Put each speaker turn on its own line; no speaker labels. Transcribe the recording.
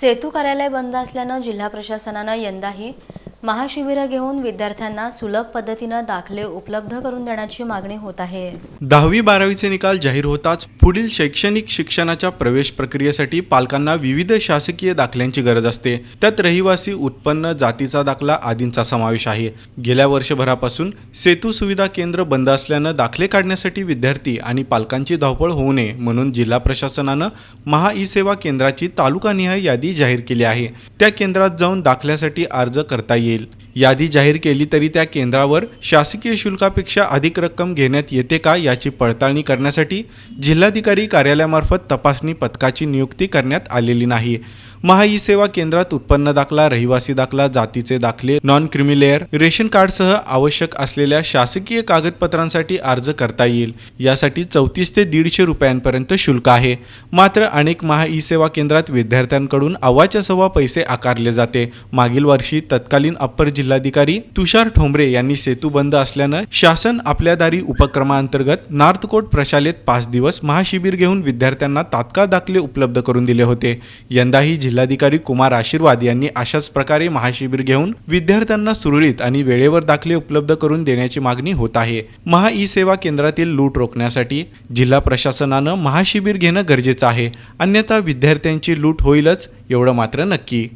सेतू कार्यालय बंद असल्यानं जिल्हा प्रशासनानं यंदाही महाशिबिरं घेऊन विद्यार्थ्यांना सुलभ पद्धतीनं दाखले उपलब्ध करून देण्याची मागणी होत आहे.
दहावी बारावीचे निकाल जाहीर होताच पुढील शैक्षणिक शिक्षणाच्या प्रवेश प्रक्रियेसाठी पालकांना विविध शासकीय दाखल्यांची गरज असते. त्यात रहिवासी उत्पन्न जातीचा दाखला आदींचा समावेश आहे. गेल्या वर्षभरापासून सेतू सुविधा केंद्र बंद असल्यानं दाखले काढण्यासाठी विद्यार्थी आणि पालकांची धावपळ होऊ नये म्हणून जिल्हा प्रशासनानं महा ई सेवा केंद्राची तालुकानिहाय यादी जाहीर केली आहे. त्या केंद्रात जाऊन दाखल्यासाठी अर्ज करता येईल. यादी जाहीर केली तरी त्या केंद्रावर शासकीय शुल्कापेक्षा अधिक रक्कम घेण्यात येते का याची पडताळणी करण्यासाठी जिल्हाधिकारी कार्यालयामार्फत तपासणी पथकाची नियुक्ती करण्यात आलेली नाही. महा ई सेवा केंद्रात उत्पन्न दाखला रहिवासी दाखला जातीचे दाखले नॉन क्रिमिलेअर रेशन कार्डसह आवश्यक असलेल्या शासकीय कागदपत्रांसाठी अर्ज करता येईल. यासाठी चौतीस ते दीडशे रुपयांपर्यंत शुल्क आहे. मात्र अनेक महा ई सेवा केंद्रात विद्यार्थ्यांकडून अव्वाच्या सव्वा पैसे आकारले जाते. मागील वर्षी तत्कालीन अप्पर जिल्हाधिकारी तुषार ठोंबरे यांनी सेतू बंद असल्यानं शासन आपल्या दारी उपक्रमाअंतर्गत नार्थकोट प्रशालेत पाच दिवस महाशिबिर घेऊन विद्यार्थ्यांना तात्काळ दाखले उपलब्ध करून दिले होते. यंदाही जिल्हाधिकारी कुमार आशीर्वाद यांनी अशाच प्रकारे महाशिबिर घेऊन विद्यार्थ्यांना सुरळीत आणि वेळेवर दाखले उपलब्ध करून देण्याची मागणी होत आहे. महा ई सेवा केंद्रातील लूट रोखण्यासाठी जिल्हा प्रशासनानं महाशिबिर घेणं गरजेचं आहे. अन्यथा विद्यार्थ्यांची लूट होईलच एवढं मात्र नक्की.